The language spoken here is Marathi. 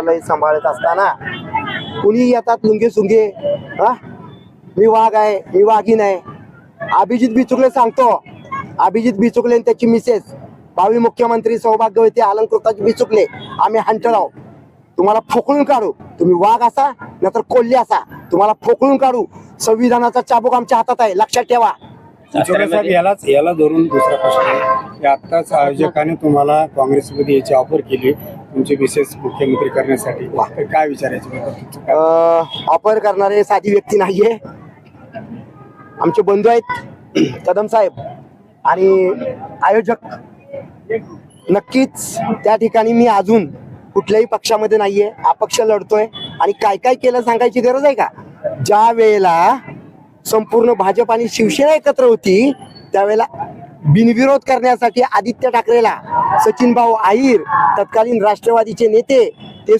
लय सांभाळत असताना कुणी येतात लुंगे सुंगे हा? मी वाघ आहे मी वाघीन आहे. अभिजित बिचुकले सांगतो. अभिजित बिचुकले आणि त्याची मिसेस भावी मुख्यमंत्री सौभाग्यवती अलंकृताची बिचुकले. आम्ही हंटर आहोत. तुम्हाला फोकळून काढू. तुम्ही वाघ असा नाहीतर कोल्हे असा. तुम्हाला फोकळून काढू. संविधानाचा चाबूक आमच्या हातात आहे. लक्षात ठेवा. चिचोळे साहेब यालाच याला धरून दुसरा प्रश्न आहे. की आत्ताच आयोजकाने तुम्हाला काँग्रेसमध्ये याची ऑफर केली. तुमचे विशेष मुख्यमंत्री करण्यासाठी तर काय विचारायचं ऑफर करणारे साधी व्यक्ती नाहीये. आमचे बंधू आहेत कदम साहेब आणि आयोजक. नक्कीच त्या ठिकाणी मी अजून कुठल्याही पक्षामध्ये नाहीये. अपक्ष लढतोय आणि काय काय केलं सांगायची गरज आहे का? ज्या वेळेला संपूर्ण भाजप आणि शिवसेना एकत्र होती त्यावेळेला बिनविरोध करण्यासाठी आदित्य ठाकरेला सचिन भाऊ आहिर तत्कालीन राष्ट्रवादीचे नेते